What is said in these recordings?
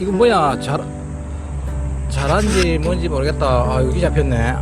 이거 뭐야? 잘 잘한지 뭔지 모르겠다. 아 여기 잡혔네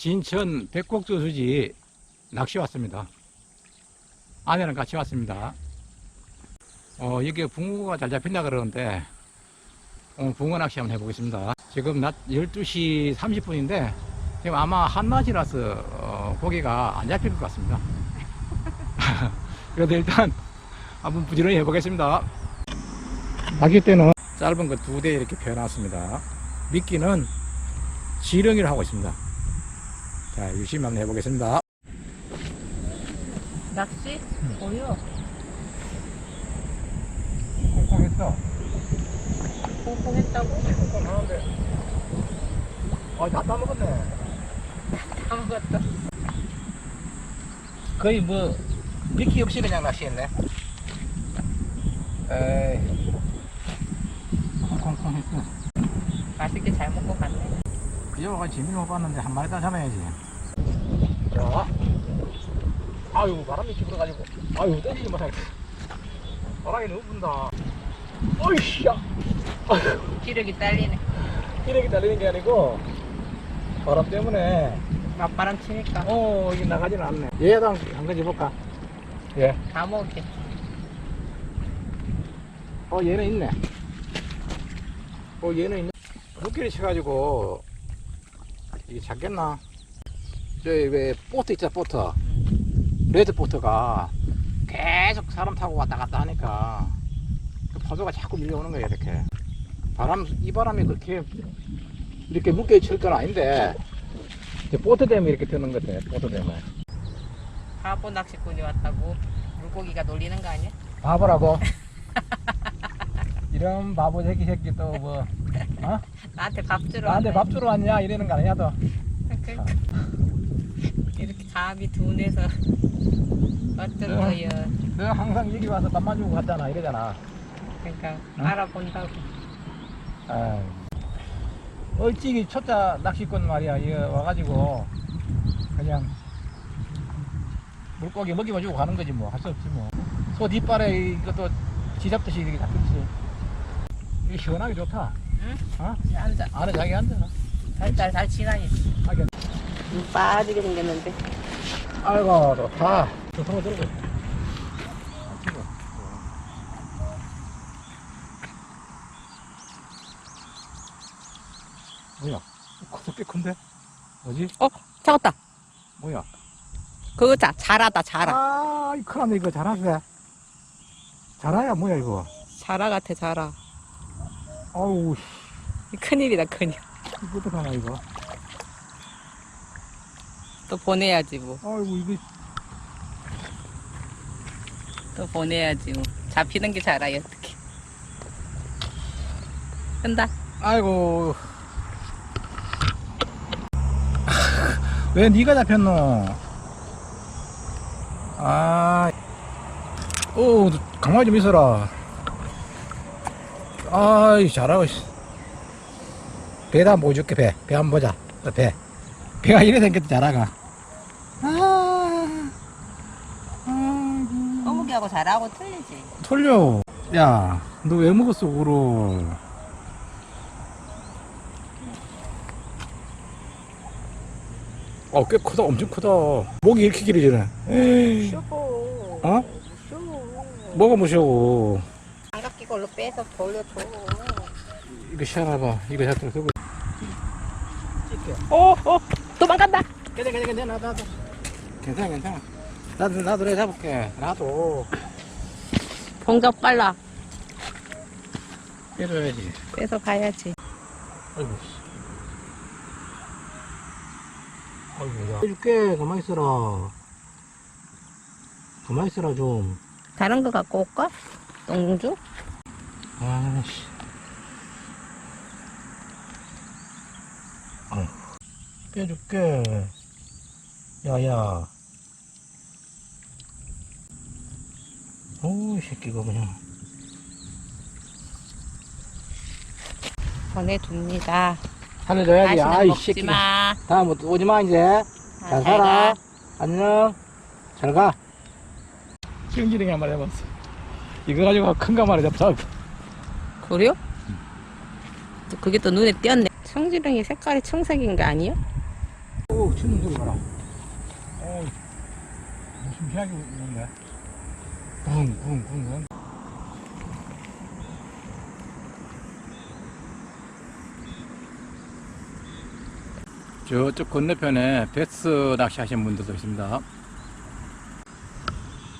진천 백곡조 수지 낚시 왔습니다. 아내랑 같이 왔습니다. 어, 여기 붕어가 잘 잡힌다 그러는데 오늘 붕어 낚시 한번 해보겠습니다. 지금 낮 12시 30분인데 지금 아마 한낮이라서 어, 고기가 안 잡힐 것 같습니다. 그래도 일단 한번 부지런히 해보겠습니다. 낚시 때는 짧은 거 두 대 이렇게 펴놨습니다. 미끼는 지렁이를 하고 있습니다. 자, 열심히 한번 해보겠습니다. 낚시? 어요. 콩콩했어. 콩콩했다고? 콩콩하는데. 아, 다 따먹었네. 다 먹었다. 거의 뭐 미끼 없이 그냥 낚시했네. 에이. 콩콩콩 했어. 맛있게 잘 먹고 그저가 재미를 못 봤는데 한 마리 더 잡아야지. 자. 아유, 바람이 불어가지고. 아유, 던지지 못하겠어. 바람이 너무 분다. 어이씨야. 아유, 기력이 딸리네. 기력이 달리는 게 아니고, 바람 때문에, 맞바람 치니까 어, 이게 나가지는 않네. 얘도 한, 한 가지 볼까? 예. 다 먹게. 어, 얘는 있네. 어, 얘는 있네. 물기를 쳐가지고, 이게 잡겠나? 저기 왜, 보트 있잖아, 보트. 레드 보트가 계속 사람 타고 왔다 갔다 하니까, 그 파도가 자꾸 밀려오는 거야, 이렇게. 바람, 이 바람이 그렇게, 이렇게 물기 칠건 아닌데, 보트 때문에 이렇게 드는 것 같아, 보트 때문에. 바보 낚시꾼이 왔다고 물고기가 놀리는 거 아니야? 바보라고. 이런 바보 새끼 새끼 또 뭐, 어? 나한테 밥 주러 나한테 왔네. 밥 주러 왔냐? 이러는 거 아니야, 또. 그러니까. 이렇게 감이 둔해서 어떤 응. 거요. 너 항상 여기 와서 밥만 주고 갔잖아, 이러잖아. 그러니까 응? 알아본다고. 아이. 얼찍이 초짜 낚시꾼 말이야, 이거 와가지고, 그냥, 물고기 먹이만 주고 가는 거지, 뭐. 할 수 없지, 뭐. 소 뒷발에 이것도 지잡듯이 이렇게 잡듯 이. 시원하게 좋다. 응? 어? 앉아. 안에 자기 앉아. 살살 잘 지나니. 하긴. 눈 빠지게 생겼는데. 아이고, 좋다. 저 손을 들고. 뭐야? 커서 꽤 큰데? 뭐지? 어, 잡았다. 뭐야? 그거 자, 자라다, 자라. 아, 이 큰일네, 이거 자라세. 자라야, 뭐야, 이거? 자라 같아, 자라. 아우, 씨. 큰일이다, 큰일. 이거 어떡하나, 이거? 또 보내야지, 뭐. 아이고, 이거. 또 보내야지, 뭐. 잡히는 게 자라요, 어떻게. 끈다. 아이고. 왜 니가 잡혔노? 아, 오, 가만히 좀 있어라. 아이, 잘하고 있어. 배다 보여줄게, 배. 배 한번 보자. 어, 배. 배가 이래 생겼다, 자라가. 아, 아이고. 거북이하고 자라하고 틀리지. 털려. 야, 너 왜 먹었어, 그걸? 어, 꽤 크다, 엄청 크다. 목이 이렇게 길어지네. 에이, 쇼고. 어? 쇼. 뭐가 끼고 얼른 빼서 돌려줘. 이거 시원하봐. 이거 잡도록 쓰고. 어, 어, 도망간다. 괜찮아, 괜찮아, 괜찮아, 나도. 괜찮아, 괜찮아. 나도, 나도 내 잡을게. 나도. 동작 빨라. 빼줘야지. 빼서 가야지. 아이고. 씨. 아이고, 야. 해줄게. 가만히 있어라. 가만히 있어라, 좀. 다른 거 갖고 올까? 똥주? 아씨. 어. 빼줄게. 야야. 이 새끼가 그냥. 보내줍니다. 살려줘야지. 다시는 아이, 먹지 새끼가. 마. 다음부터 오지 마, 이제. 아, 잘잘 살아. 가. 안녕. 잘 가. 시흥지렁이 한 마리 해봤어. 이거 가지고 큰거 말이야. 잡. 그래요? 또 그게 또 눈에 띄었네. 청지렁이 색깔이 청색인 거 아니에요? 오, 치는 소리 봐라. 어, 무슨 희한하게 웃는데? 붕, 붕, 붕, 붕. 저쪽 건너편에 베스 낚시 하시는 분들도 있습니다.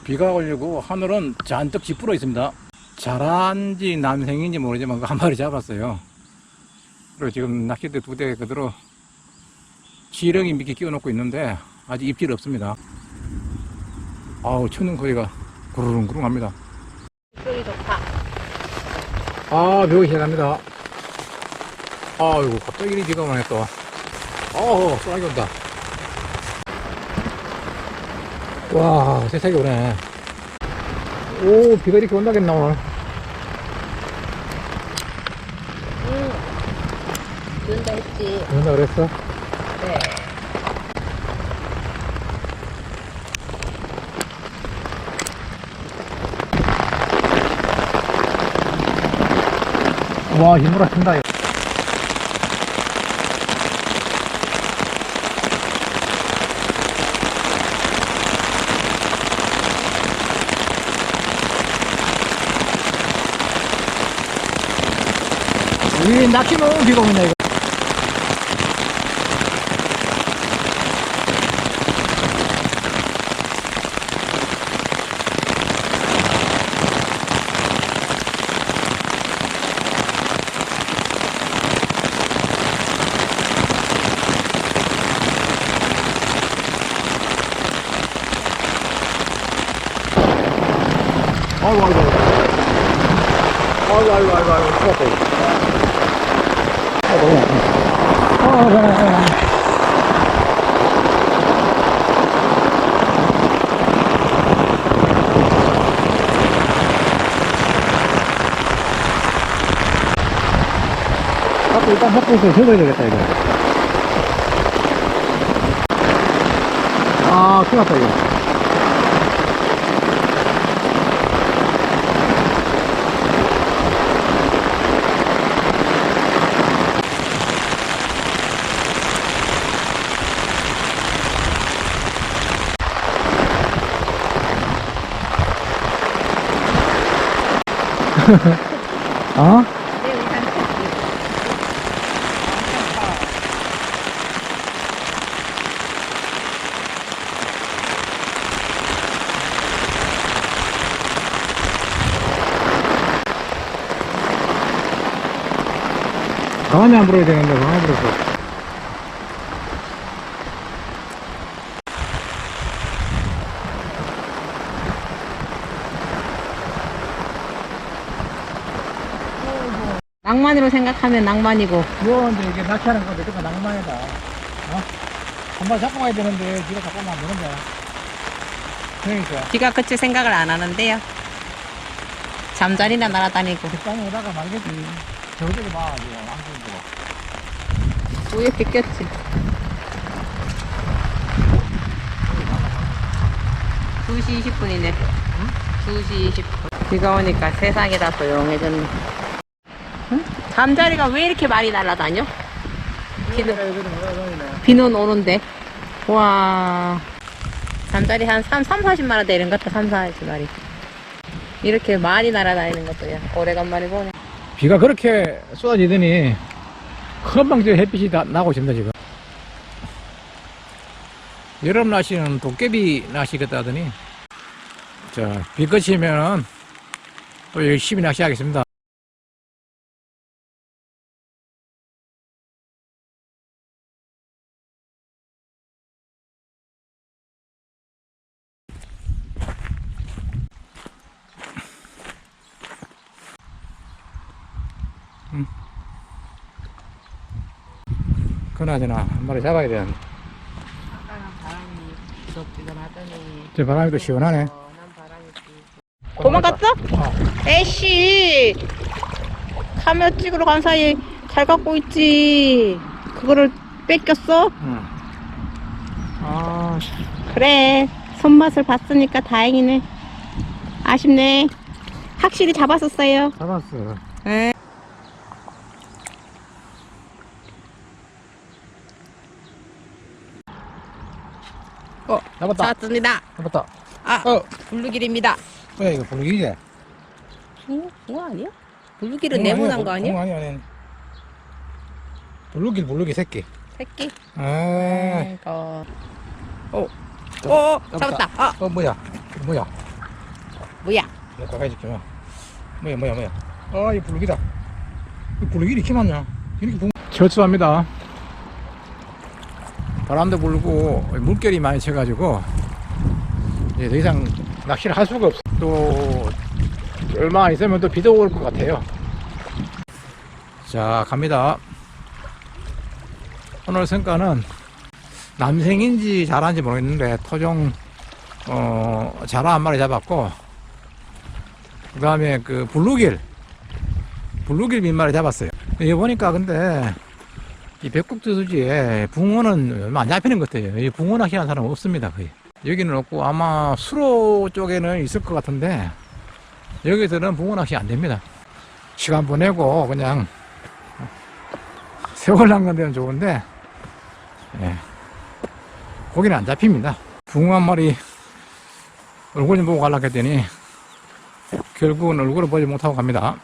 비가 오려고 하늘은 잔뜩 찌푸러 있습니다. 자란지 남생인지 모르지만 그한 마리 잡았어요. 그리고 지금 낚싯대 두 대 그대로 지렁이 미끼 끼워놓고 있는데 아직 입질 없습니다. 아우 쳐는 소리가 구르릉구릉 합니다. 소리 좋다. 아 묘기 시작합니다. 아이고 갑자기 이리 비가 오네 또. 어허 쏘나기 온다. 와, 세상에 오네. 오, 비가 이렇게 온다겠나, 오늘. 응. 그런다 온다 그랬어? 네. 와, 힘으로 친다, 이거. 낚시는 비가 오냐, 이거. 아이고, 아이고. 아이고, 아이고, 아이고, 아이고, 죽었다, 이거. 아, 너무 아프네. 아, 그래, 그래. 갖고 일단 있어. 접어야 되겠다, 이거. 아, 큰일 났다, 이거. 어? 안 불어야 되는데, 가만히 불었어. 낭만으로 생각하면 낭만이고. 뭐, 근데 이게 낚시하는 건데, 그거 낭만이다. 어? 한번 잡고 가야 되는데, 네가 잡고 가면 안 되는데. 그러니까. 비가 그칠 생각을 안 하는데요. 잠자리나 날아다니고. 뒷땅에 오다가 말겠지. 저쪽에 봐, 이거, 왕국도. 우유 뺏겼지. 2시 20분이네. 2시 20분. 비가 오니까 세상이 다 조용해졌네. 응? 잠자리가 왜 이렇게 많이 날아다녀? 비는, 비는 오는데. 와. 잠자리 한 3, 3, 40마리 되는 것 같다, 3, 40마리. 이렇게 많이 날아다니는 것도 야, 오래간만에 보네. 비가 그렇게 쏟아지더니, 금방 저 햇빛이 다 나고 있습니다, 지금. 여름 날씨는 도깨비 날씨겠다 하더니, 자, 비 그치면은 또 열심히 낚시하겠습니다. 그나저나 한 마리 잡아야 되는데. 아까는 바람이 부덕지덕 하더니 저 바람이 또 시원하네. 시원한 바람이 불고. 도망갔어? 어. 에이씨 카메라 찍으러 간 사이에 잘 갖고 있지 그거를 뺏겼어? 응. 아, 그래 손맛을 봤으니까 다행이네 아쉽네 확실히 잡았었어요 잡았어. 에. 어 잡았다. 잡았습니다 잡았다. 아 어, 블루길입니다 뭐야, 이거 블루길이지? 붕어? 붕어 아니야? 블루길은 네모난 거 아니야? 아니, 아니. 블루길, 블루길 새끼. 새끼 아, 이거 어, 오 어, 잡았다 아 어, 뭐야? 뭐야? 뭐야 내가 가까이 줄게, 뭐. 뭐야, 뭐야, 뭐야. 아, 이 블루기다. 이 블루길이 이렇게 많냐? 이렇게 붕... 철수합니다. 바람도 불고, 물결이 많이 쳐가지고, 이제 더 이상 낚시를 할 수가 없어. 또, 얼마 안 있으면 또 비도 올 것 같아요. 자, 갑니다. 오늘 성과는 남생인지 잘하는지 모르겠는데, 토종 어, 자라 한 마리 잡았고, 그 다음에 그 블루길, 블루길 몇 마리 잡았어요. 여기 보니까 근데 이 백국저수지에 붕어는 얼마 안 잡히는 것 같아요. 이 붕어 낚시하는 사람 은 없습니다, 거의. 여기는 없고 아마 수로 쪽에는 있을 것 같은데 여기서는 붕어 낚시 안 됩니다. 시간 보내고 그냥 세월 남는 데는 좋은데 예. 고기는 안 잡힙니다. 붕어 한 마리 얼굴 좀 보고 가려고 했더니 결국은 얼굴을 보지 못하고 갑니다.